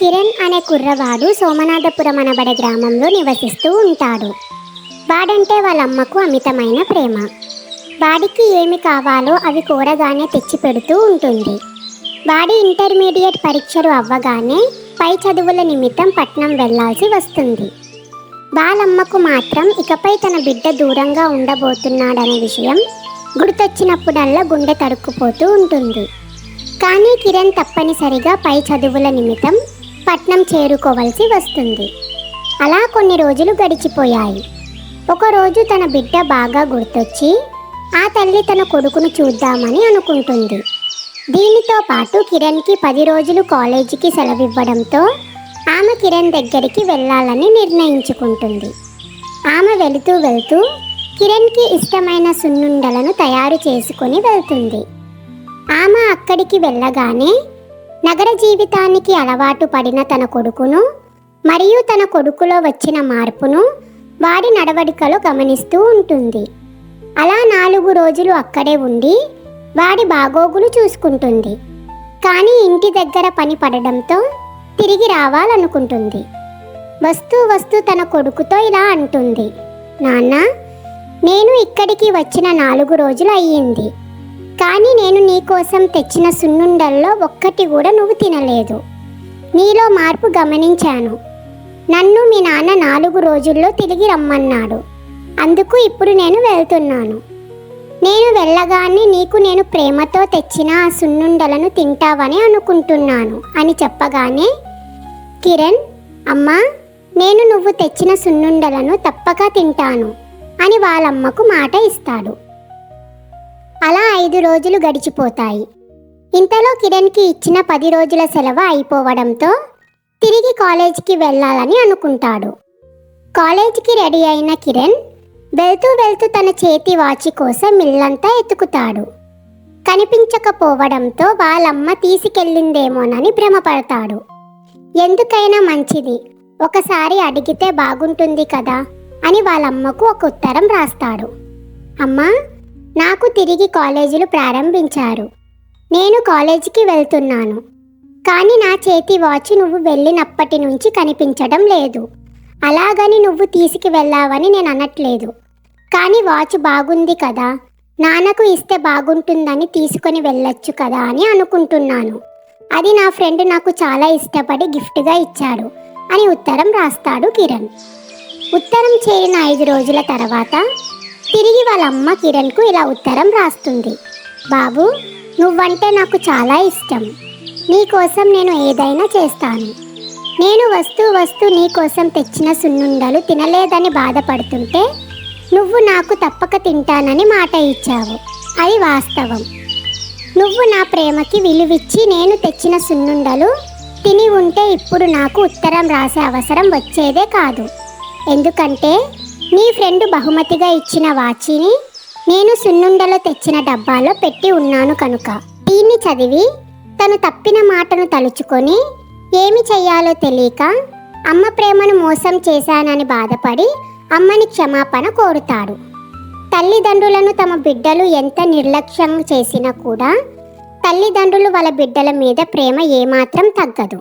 కిరణ్ అనే కుర్రవాడు సోమనాథపురం అనబడే గ్రామంలో నివసిస్తూ ఉంటాడు. వాడంటే వాళ్ళ అమ్మకు అమితమైన ప్రేమ. వాడికి ఏమి కావాలో అవి కోరగానే తెచ్చి పెడుతూ ఉంటుంది. వాడి ఇంటర్మీడియట్ పరీక్షలు అవ్వగానే పై చదువుల నిమిత్తం పట్నం వెళ్ళాల్సి వస్తుంది. వాళ్ళమ్మకు మాత్రం ఇకపై తన బిడ్డ దూరంగా ఉండబోతున్నాడనే విషయం గుర్తొచ్చినప్పుడల్లా గుండె తరుక్కుపోతూ ఉంటుంది. కానీ కిరణ్ తప్పనిసరిగా పై చదువుల నిమిత్తం పట్నం చేరుకోవలసి వస్తుంది. అలా కొన్ని రోజులు గడిచిపోయాయి. ఒకరోజు తన బిడ్డ బాగా గుర్తొచ్చి ఆ తల్లి తన కొడుకును చూద్దామని అనుకుంటుంది. దీనితో పాటు కిరణ్కి పది రోజులు కాలేజీకి సెలవివ్వడంతో ఆమె కిరణ్ దగ్గరికి వెళ్ళాలని నిర్ణయించుకుంటుంది. ఆమె వెళుతూ వెళ్తూ కిరణ్కి ఇష్టమైన సున్నుండలను తయారు చేసుకొని వెళ్తుంది. ఆమె అక్కడికి వెళ్ళగానే నగర జీవితానికి అలవాటు పడిన తన కొడుకును మరియు తన కొడుకులో వచ్చిన మార్పును వాడి నడవడికలో గమనిస్తూ ఉంటుంది. అలా నాలుగు రోజులు అక్కడే ఉండి వాడి బాగోగులు చూసుకుంటుంది. కానీ ఇంటి దగ్గర పని పడడంతో తిరిగి రావాలనుకుంటుంది. వస్తూ వస్తూ తన కొడుకుతో ఇలా అంటుంది. నాన్న నేను ఇక్కడికి వచ్చిన నాలుగు రోజులు అయ్యింది. కానీ నేను నీకోసం తెచ్చిన సున్నుండల్లో ఒక్కటి కూడా నువ్వు తినలేదు. నీలో మార్పు గమనించాను. నన్ను మీ నాన్న నాలుగు రోజుల్లో తిరిగి రమ్మన్నాడు. అందుకు ఇప్పుడు నేను వెళ్తున్నాను. నేను వెళ్ళగానే నీకు నేను ప్రేమతో తెచ్చిన ఆ సున్నుండలను తింటావని అనుకుంటున్నాను అని చెప్పగానే కిరణ్ అమ్మా నేను నువ్వు తెచ్చిన సున్నుండలను తప్పక తింటాను అని వాళ్ళమ్మకు మాట ఇస్తాడు. అలా ఐదు రోజులు గడిచిపోతాయి. ఇంతలో కిరణ్కి ఇచ్చిన పది రోజుల సెలవు అయిపోవడంతో తిరిగి కాలేజీకి వెళ్ళాలని అనుకుంటాడు. కాలేజీకి రెడీ అయిన కిరణ్ వెళ్తూ వెళ్తూ తన చేతి వాచి కోసం ఇల్లంతా ఎతుకుతాడు. కనిపించకపోవడంతో వాళ్ళమ్మ తీసుకెళ్ళిందేమోనని భ్రమపడతాడు. ఎందుకైనా మంచిది. ఒకసారి అడిగితే బాగుంటుంది కదా అని వాళ్ళమ్మకు ఒక ఉత్తరం రాస్తాడు. అమ్మా నాకు తిరిగి కాలేజీలు ప్రారంభించారు. నేను కాలేజీకి వెళ్తున్నాను. కానీ నా చేతి వాచ్ నువ్వు వెళ్ళినప్పటి నుంచి కనిపించడం లేదు. అలాగని నువ్వు తీసుకు వెళ్ళావని నేను అనట్లేదు. కానీ వాచ్ బాగుంది కదా. నాన్నకు ఇస్తే బాగుంటుందని తీసుకొని వెళ్ళొచ్చు కదా అని అనుకుంటున్నాను. అది నా ఫ్రెండ్ నాకు చాలా ఇష్టపడి గిఫ్ట్గా ఇచ్చాడు అని ఉత్తరం రాస్తాడు కిరణ్. ఉత్తరం చేరిన ఐదు రోజుల తర్వాత తిరిగి వాళ్ళ అమ్మ కిరణ్కు ఇలా ఉత్తరం రాస్తుంది. బాబు నువ్వంటే నాకు చాలా ఇష్టం. నీకోసం నేను ఏదైనా చేస్తాను. నేను వస్తూ వస్తూ నీకోసం తెచ్చిన సున్నుండలు తినలేదని బాధపడుతుంటే నువ్వు నాకు తప్పక తింటానని మాట ఇచ్చావు. అది వాస్తవం. నువ్వు నా ప్రేమకి విలువిచ్చి నేను తెచ్చిన సున్నుండలు తిని ఉంటే ఇప్పుడు నాకు ఉత్తరం రాసే అవసరం వచ్చేదే కాదు. ఎందుకంటే నీ ఫ్రెండ్ బహుమతిగా ఇచ్చిన వాచిని నేను సున్నుండలో తెచ్చిన డబ్బాలో పెట్టి ఉన్నాను కనుక. దీన్ని చదివి తను తప్పిన మాటను తలుచుకొని ఏమి చెయ్యాలో తెలియక అమ్మ ప్రేమను మోసం చేశానని బాధపడి అమ్మని క్షమాపణ కోరుతాడు. తల్లిదండ్రులను తమ బిడ్డలు ఎంత నిర్లక్ష్యం చేసినా కూడా తల్లిదండ్రులు వాళ్ళ బిడ్డల మీద ప్రేమ ఏమాత్రం తగ్గదు.